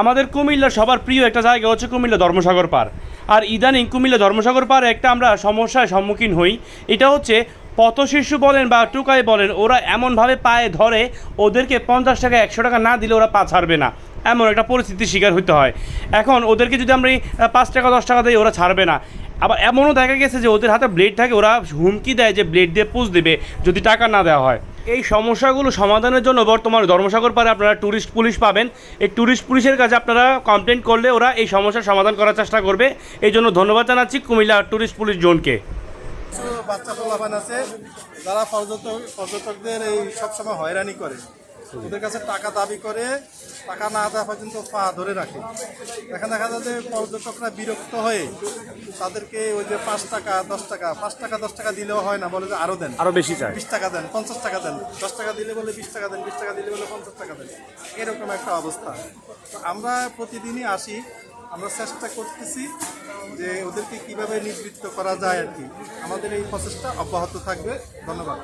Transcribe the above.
আমাদের কুমিল্লা সবার প্রিয় একটা জায়গা হচ্ছে কুমিল্লা ধর্মসাগর পার। আর ইদানিং কুমিল্লা ধর্মসাগর পার একটা আমরা সমস্যায় সম্মুখীন হই। এটা হচ্ছে পথশিশু বলেন বা টুকাই বলেন, ওরা এমনভাবে পায়ে ধরে ওদেরকে পঞ্চাশ টাকা, একশো টাকা না দিলে ওরা পা ছাড়বে না। এমন একটা পরিস্থিতির শিকার হতে হয়। এখন ওদেরকে যদি আমরা পাঁচ টাকা, দশ টাকা দিই, ওরা ছাড়বে না। আবার এমনও দেখা গেছে যে ওদের হাতে ব্লেড থাকে, ওরা হুমকি দেয় যে ব্লেড দিয়ে পুষ দেবে, যদি টাকা না দেওয়া হয়। এই সমস্যাগুলো সমাধানের জন্য বর্তমানে ধর্মসাগর পারে আপনারা ট্যুরিস্ট পুলিশ পাবেন। এই ট্যুরিস্ট পুলিশের কাছে আপনারা কমপ্লেন করলে ওরা এই সমস্যার সমাধান করার চেষ্টা করবে। এই জন্য ধন্যবাদ জানাচ্ছি কুমিল্লা ট্যুরিস্ট পুলিশ জোনকে। বাচ্চা পোলাপান আছে, যারা পর্যটক পর্যটকদের এই সবসময় হয়রানি করে। ওদের কাছে টাকা দাবি করে টাকা না দেওয়া পর্যন্ত পা ধরে রাখে। এখন দেখা যায় যে পর্যটকরা বিরক্ত হয়ে তাদেরকে ওই যে পাঁচ টাকা দশ টাকা পাঁচ টাকা দশ টাকা দিলেও হয় না বলে যে আরও দেন। আরও বেশি চায়। বিশ টাকা দেন পঞ্চাশ টাকা দেন দশ টাকা দিলে বলে বিশ টাকা দেন বিশ টাকা দিলে বলে পঞ্চাশ টাকা দেন। এরকম একটা অবস্থা। তো আমরা প্রতিদিনই আসি আমরা চেষ্টা করতেছি যে ওদেরকে কীভাবে নিবৃত্ত করা যায় আর কি। আমাদের এই প্রসেসটা অব্যাহত থাকবে। ধন্যবাদ।